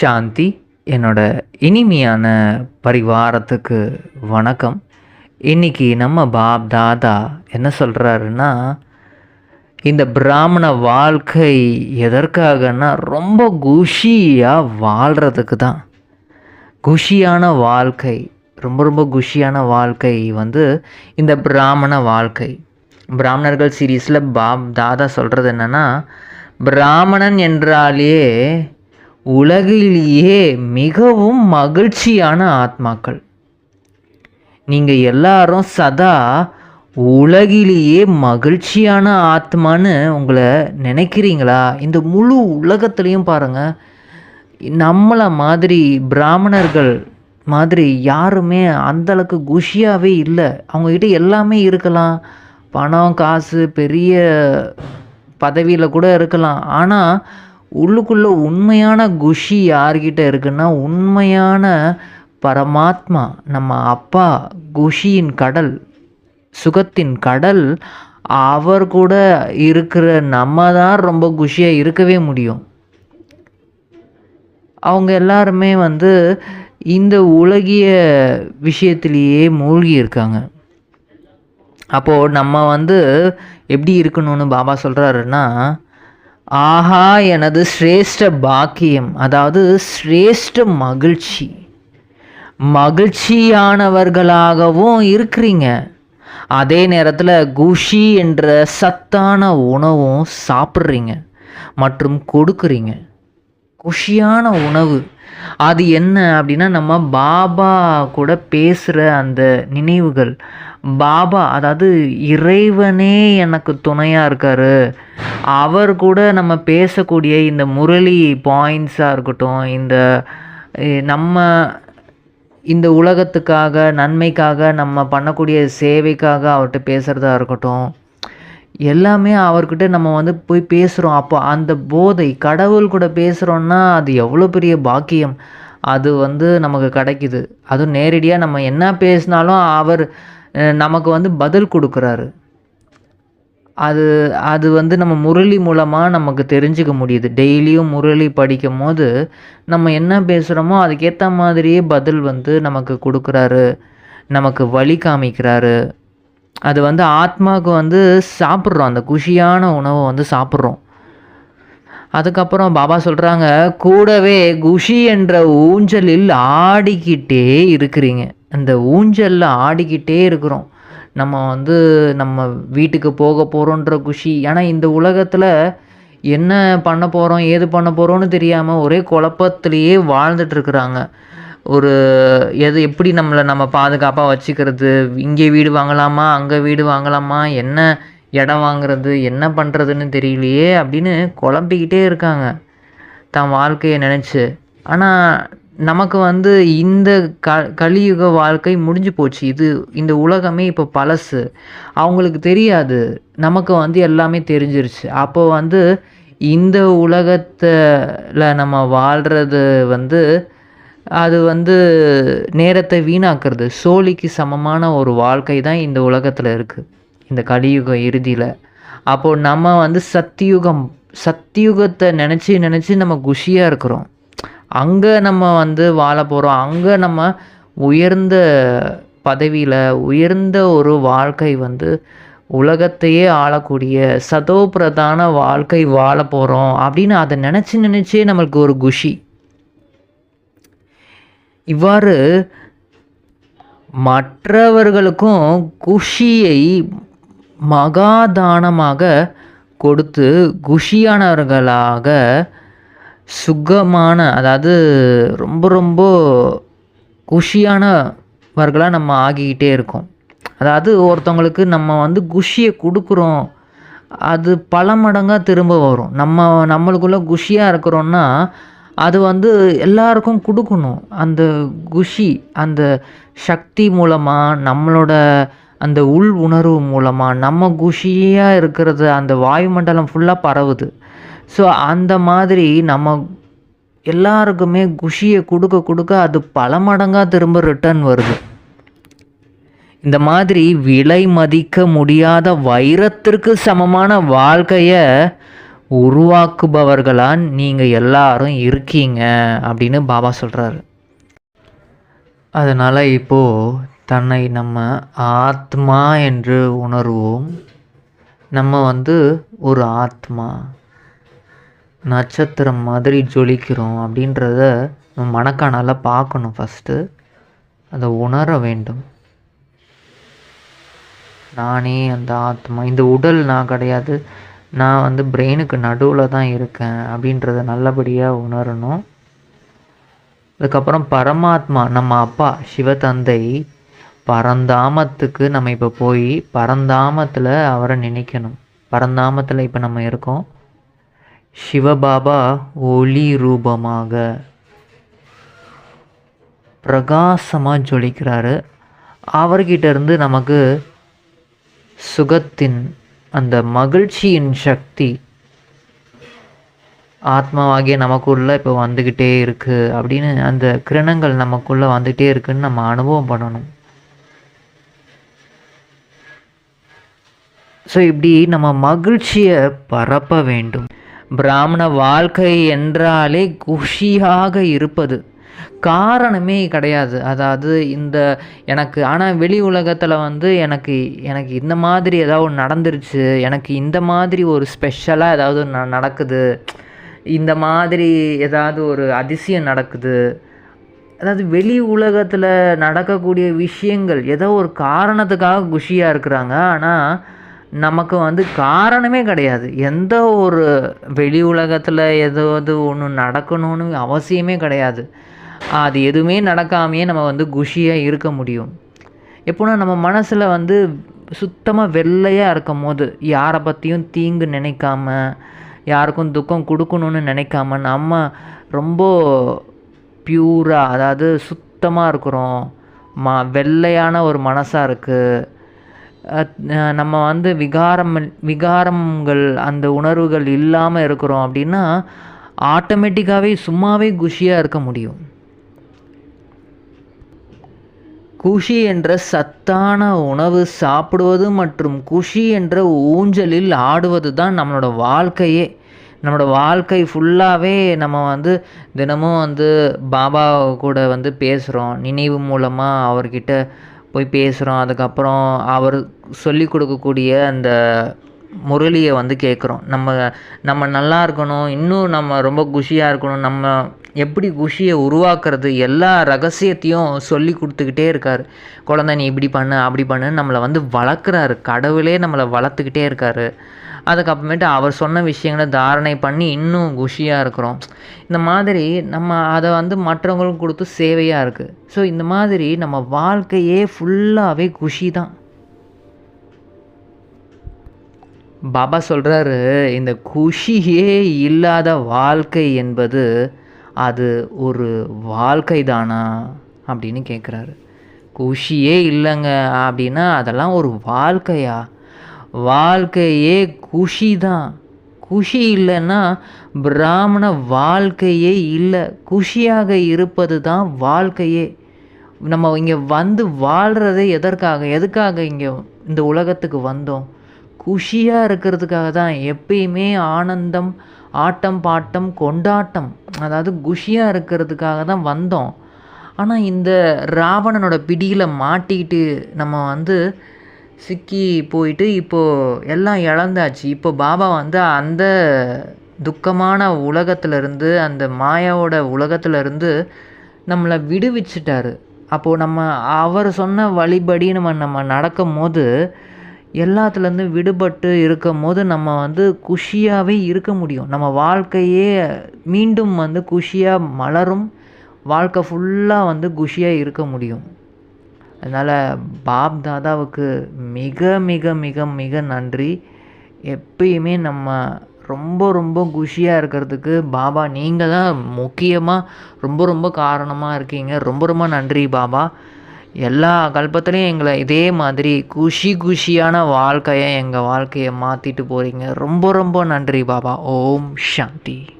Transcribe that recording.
சாந்தி என்னோட இனிமையான பரிவாரத்துக்கு வணக்கம். இன்னைக்கு நம்ம பாப் தாதா என்ன சொல்கிறாருன்னா இந்த பிராமண வாழ்க்கை எதற்காகன்னா ரொம்ப குஷியாக வாழ்கிறதுக்கு தான். குஷியான வாழ்க்கை ரொம்ப ரொம்ப குஷியான வாழ்க்கை வந்து இந்த பிராமண வாழ்க்கை. பிராமணர்கள் சீரீஸில் பாப் தாதா சொல்கிறது என்னென்னா பிராமணன் என்றாலே உலகிலேயே மிகவும் மகிழ்ச்சியான ஆத்மாக்கள். நீங்கள் எல்லாரும் சதா உலகிலேயே மகிழ்ச்சியான ஆத்மான்னு உங்களை நினைக்கிறீங்களா? இந்த முழு உலகத்துலேயும் பாருங்கள் நம்மளை மாதிரி பிராமணர்கள் மாதிரி யாருமே அந்தளவுக்கு குஷியாகவே இல்லை. அவங்கக்கிட்ட எல்லாமே இருக்கலாம். பணம் காசு பெரிய பதவியில் கூட இருக்கலாம். ஆனால் உள்ளுக்குள்ளே உண்மையான குஷி யார்கிட்ட இருக்குன்னா உண்மையான பரமாத்மா நம்ம அப்பா குஷியின் கடல் சுகத்தின் கடல் அவர் கூட இருக்கிற நம்ம தான் ரொம்ப குஷியாக இருக்கவே முடியும். அவங்க எல்லாருமே வந்து இந்த உலகிய விஷயத்திலேயே மூழ்கி இருக்காங்க. அப்போது நம்ம வந்து எப்படி இருக்கணும்னு பாபா சொல்கிறாருன்னா ஆஹா எனது சிரேஷ்ட பாக்கியம் அதாவது சிரேஷ்ட மகிழ்ச்சி. மகிழ்ச்சியானவர்களாகவும் இருக்கிறீங்க. அதே நேரத்தில் குஷி என்ற சத்தான உணவும் சாப்பிட்றீங்க மற்றும் கொடுக்குறீங்க. குஷியான உணவு அது என்ன அப்படின்னா நம்ம பாபா கூட பேசுகிற அந்த நினைவுகள் பாபா அதாவது இறைவனே எனக்கு துணையாக இருக்கார். அவர் கூட நம்ம பேசக்கூடிய இந்த முரளி பாயிண்ட்ஸாக இருக்கட்டும் இந்த நம்ம இந்த உலகத்துக்காக நன்மைக்காக நம்ம பண்ணக்கூடிய சேவைக்காக அவர்கிட்ட பேசுகிறதா இருக்கட்டும் எல்லாமே அவர்கிட்ட நம்ம வந்து போய் பேசுகிறோம் அப்போ அந்த போதை கடவுள் கூட பேசுகிறோன்னா அது எவ்வளோ பெரிய பாக்கியம். அது வந்து நமக்கு கிடைக்குது. அதுவும் நேரடியாக நம்ம என்ன பேசினாலும் அவர் நமக்கு வந்து பதில் கொடுக்குறாரு. அது அது வந்து நம்ம முரளி மூலமாக நமக்கு தெரிஞ்சுக்க முடியுது. டெய்லியும் முரளி படிக்கும் போது நம்ம என்ன பேசுகிறோமோ அதுக்கேற்ற மாதிரியே பதில் வந்து நமக்கு கொடுக்குறாரு. நமக்கு வழி காமிக்கிறாரு. அது வந்து ஆத்மாவுக்கு வந்து சாப்பிட்றோம். அந்த குஷியான உணவை வந்து சாப்பிட்றோம். அதுக்கப்புறம் பாபா சொல்கிறாங்க கூடவே குஷி என்ற ஊஞ்சலில் ஆடிக்கிட்டே இருக்கிறீங்க. அந்த ஊஞ்சலில் ஆடிக்கிட்டே இருக்கிறோம். நம்ம வந்து நம்ம வீட்டுக்கு போக போகிறோன்ற குஷி. ஏன்னா இந்த உலகத்தில் என்ன பண்ண போகிறோம் ஏது பண்ண போகிறோன்னு தெரியாமல் ஒரே குழப்பத்திலேயே வாழ்ந்துட்டுருக்குறாங்க ஒரு எது எப்படி நம்மளை நம்ம பாதுகாப்பாக வச்சுக்கிறது? இங்கே வீடு வாங்கலாமா? அங்கே வீடு வாங்கலாமா? என்ன இடம் வாங்குறது? என்ன பண்ணுறதுன்னு தெரியலையே அப்படின்னு குழம்பிக்கிட்டே இருக்காங்க. தான் வாழ்க்கையை நினச்சி. ஆனால் நமக்கு வந்து இந்த க கலியுக வாழ்க்கை முடிஞ்சு போச்சு. இது இந்த உலகமே இப்போ பழசு. அவங்களுக்கு தெரியாது. நமக்கு வந்து எல்லாமே தெரிஞ்சிருச்சு. அப்போ வந்து இந்த உலகத்தில் நம்ம வாழ்கிறது வந்து அது வந்து நேரத்தை வீணாக்குறது. சோழிக்கு சமமான ஒரு வாழ்க்கை தான் இந்த உலகத்தில் இருக்குது இந்த கலியுகம் இறுதியில். அப்போது நம்ம வந்து சத்தியுகம் சத்தியுகத்தை நினச்சி நினச்சி நம்ம குஷியாக இருக்கிறோம். அங்கே நம்ம வந்து வாழ போகிறோம் அங்கே நம்ம உயர்ந்த பதவியில் உயர்ந்த ஒரு வாழ்க்கை வந்து உலகத்தையே ஆளக்கூடிய சதோ பிரதான வாழ்க்கை வாழ போகிறோம் அப்படின்னு அதை நினச்சி நினச்சே நம்மளுக்கு ஒரு குஷி. இவ்வாறு மற்றவர்களுக்கும் குஷியை மகாதானமாக கொடுத்து குஷியானவர்களாக சுகமான அதாவது ரொம்ப ரொம்ப குஷியானவர்களாக நம்ம ஆகிக்கிட்டே இருக்கோம். அதாவது ஒருத்தவங்களுக்கு நம்ம வந்து குஷியை கொடுக்குறோம் அது பல மடங்காக திரும்ப வரும். நம்ம நம்மளுக்குள்ளே குஷியாக இருக்கிறோன்னா அது வந்து எல்லாருக்கும் கொடுக்கணும். அந்த குஷி அந்த சக்தி மூலமாக நம்மளோட அந்த உள் உணர்வு மூலமாக நம்ம குஷியாக இருக்கிறது அந்த வாயுமண்டலம் ஃபுல்லாக பரவுது. ஸோ அந்த மாதிரி நம்ம எல்லாருக்குமே குஷியை கொடுக்க கொடுக்க அது பல மடங்காக திரும்ப ரிட்டர்ன் வருது. இந்த மாதிரி விலை மதிக்க முடியாத வைரத்திற்கு சமமான வாழ்க்கையை உருவாக்குபவர்களாக நீங்கள் எல்லாரும் இருக்கீங்க அப்படின்னு பாபா சொல்கிறாரு அதனால் இப்போது தன்னை நம்ம ஆத்மா என்று உணர்வோம். நம்ம வந்து ஒரு ஆத்மா. நட்சத்திரம் மாதிரி ஜொலிக்கிறோம் அப்படின்றத நம்ம மனக்கானால் பார்க்கணும் ஃபஸ்ட்டு அதை உணர வேண்டும். நானே அந்த ஆத்மா இந்த உடல் நான் கிடையாது. நான் வந்து பிரெயினுக்கு நடுவில் தான் இருக்கேன் அப்படின்றத நல்லபடியாக உணரணும். அதுக்கப்புறம் பரமாத்மா நம்ம அப்பா சிவதந்தை பரந்தாமத்துக்கு நம்ம இப்போ போய் பரந்தாமத்தில் அவரை நினைக்கணும். பரந்தாமத்தில் இப்போ நம்ம இருக்கோம். சிவபாபா ஒளி ரூபமாக. பிரகாசமாக ஜொலிக்கிறாரு. அவர்கிட்ட இருந்து நமக்கு சுகத்தின் அந்த மகிழ்ச்சியின் சக்தி ஆத்மாவாகிய நமக்குள்ளே இப்போ வந்துக்கிட்டே இருக்குது அப்படின்னு அந்த கிரணங்கள் நமக்குள்ளே வந்துகிட்டே இருக்குன்னு நம்ம அனுபவம் பண்ணணும். ஸோ இப்படி நம்ம மகிழ்ச்சியை பரப்ப வேண்டும். பிராமண வாழ்க்கை என்றாலே குஷியாக இருப்பது. காரணமே கிடையாது. அதாவது இந்த எனக்கு ஆனால் வெளி உலகத்தில் வந்து எனக்கு எனக்கு இந்த மாதிரி ஏதாவது நடந்துருச்சு. எனக்கு இந்த மாதிரி ஒரு ஸ்பெஷலாக ஏதாவது ந நடக்குது. இந்த மாதிரி ஏதாவது ஒரு அதிசயம் நடக்குது. அதாவது வெளி உலகத்தில் நடக்கக்கூடிய விஷயங்கள் ஏதோ ஒரு காரணத்துக்காக குஷியாக இருக்கிறாங்க. ஆனால் நமக்கு வந்து காரணமே கிடையாது. எந்த ஒரு வெளி உலகத்தில் ஏதாவது ஒன்று நடக்கணும்னு அவசியமே கிடையாது. அது எதுவுமே நடக்காமையே நம்ம வந்து குஷியாக இருக்க முடியும். எப்போனா நம்ம மனசில் வந்து சுத்தமாக வெள்ளையாக இருக்கும் போது யாரை பற்றியும் தீங்கு நினைக்காம யாருக்கும் துக்கம் கொடுக்கணுன்னு நினைக்காம நம்ம ரொம்ப பியூராக அதாவது சுத்தமாக இருக்கிறோம் ம வெள்ளையான ஒரு மனசாக இருக்குது நம்ம வந்து விகாரம் விகாரங்கள் அந்த உணர்வுகள் இல்லாமல் இருக்கிறோம் அப்படின்னா ஆட்டோமேட்டிக்காகவே சும்மாவே குஷியாக இருக்க முடியும். குஷி என்ற சத்தான உணவு சாப்பிடுவது மற்றும் குஷி என்ற ஊஞ்சலில் ஆடுவது தான் நம்மளோட வாழ்க்கையே. நம்மளோட வாழ்க்கை ஃபுல்லாகவே நம்ம வந்து தினமும் வந்து பாபா கூட வந்து பேசுகிறோம் நினைவு மூலமாக அவர்கிட்ட போய் பேசுகிறோம் அதுக்கப்புறம் அவர் சொல்லி கொடுக்கக்கூடிய அந்த முரளியை வந்து கேட்குறோம். நம்ம நம்ம நல்லா இருக்கணும். இன்னும் நம்ம ரொம்ப குஷியாக இருக்கணும். நம்ம எப்படி குஷியை உருவாக்குறது? எல்லா ரகசியத்தையும் சொல்லி கொடுத்துக்கிட்டே இருக்கார். குழந்தை நீ இப்படி பண்ணு அப்படி பண்ணு நம்மளை வந்து வளர்க்குறாரு. கடவுளே நம்மளை வளர்த்துக்கிட்டே இருக்கார். அதுக்கப்புறமேட்டு அவர் சொன்ன விஷயங்களை தாரணை பண்ணி இன்னும் குஷியாக இருக்கிறோம். இந்த மாதிரி நம்ம அதை வந்து மற்றவங்களுக்கு கொடுத்து சேவையாக இருக்குது ஸோ இந்த மாதிரி நம்ம வாழ்க்கையே ஃபுல்லாகவே குஷி தான் பாபா சொல்கிறாரு இந்த குஷியே இல்லாத வாழ்க்கை என்பது அது ஒரு வாழ்க்கை தானா அப்படின்னு கேட்குறாரு குஷியே இல்லைங்க அப்படின்னா அதெல்லாம் ஒரு வாழ்க்கையா? வாழ்க்கையே குஷி தான் குஷி இல்லைன்னா பிராமண வாழ்க்கையே இல்லை. குஷியாக இருப்பது தான் வாழ்க்கையே. நம்ம இங்கே வந்து வாழ்கிறதே எதற்காக? எதுக்காக இங்கே இந்த உலகத்துக்கு வந்தோம்? குஷியாக இருக்கிறதுக்காக தான். எப்பயுமே ஆனந்தம் ஆட்டம் பாட்டம் கொண்டாட்டம். அதாவது குஷியாக இருக்கிறதுக்காக தான் வந்தோம். ஆனால் இந்த ராவணனோட பிடியில் மாட்டிக்கிட்டு நம்ம வந்து சிக்கி போயிட்டு இப்போது எல்லாம் இழந்தாச்சு. இப்போ பாபா வந்து அந்த துக்கமான உலகத்திலேருந்து அந்த மாயாவோட உலகத்திலேருந்து நம்மளை விடுவிச்சிட்டாரு. அப்போது நம்ம அவர் சொன்ன வழிபடி நம்ம நம்ம நடக்கும் போது எல்லாத்துலேருந்து விடுபட்டு இருக்கும் போது நம்ம வந்து குஷியாகவே இருக்க முடியும். நம்ம வாழ்க்கையே மீண்டும் வந்து குஷியாக மலரும். வாழ்க்கை ஃபுல்லாக வந்து குஷியாக இருக்க முடியும். அதனால் பாப் தாதாவுக்கு மிக மிக மிக மிக நன்றி. எப்பயுமே நம்ம ரொம்ப ரொம்ப குஷியாக இருக்கிறதுக்கு பாபா நீங்கள் தான் முக்கியமாக ரொம்ப ரொம்ப காரணமாக இருக்கீங்க. ரொம்ப ரொம்ப நன்றி பாபா. எல்லா கல்பத்துலேயும் எங்களை இதே மாதிரி குஷி குஷியான வாழ்க்கையை எங்கள் வாழ்க்கையை மாற்றிட்டு போகிறீங்க ரொம்ப ரொம்ப நன்றி பாபா. ஓம் சாந்தி.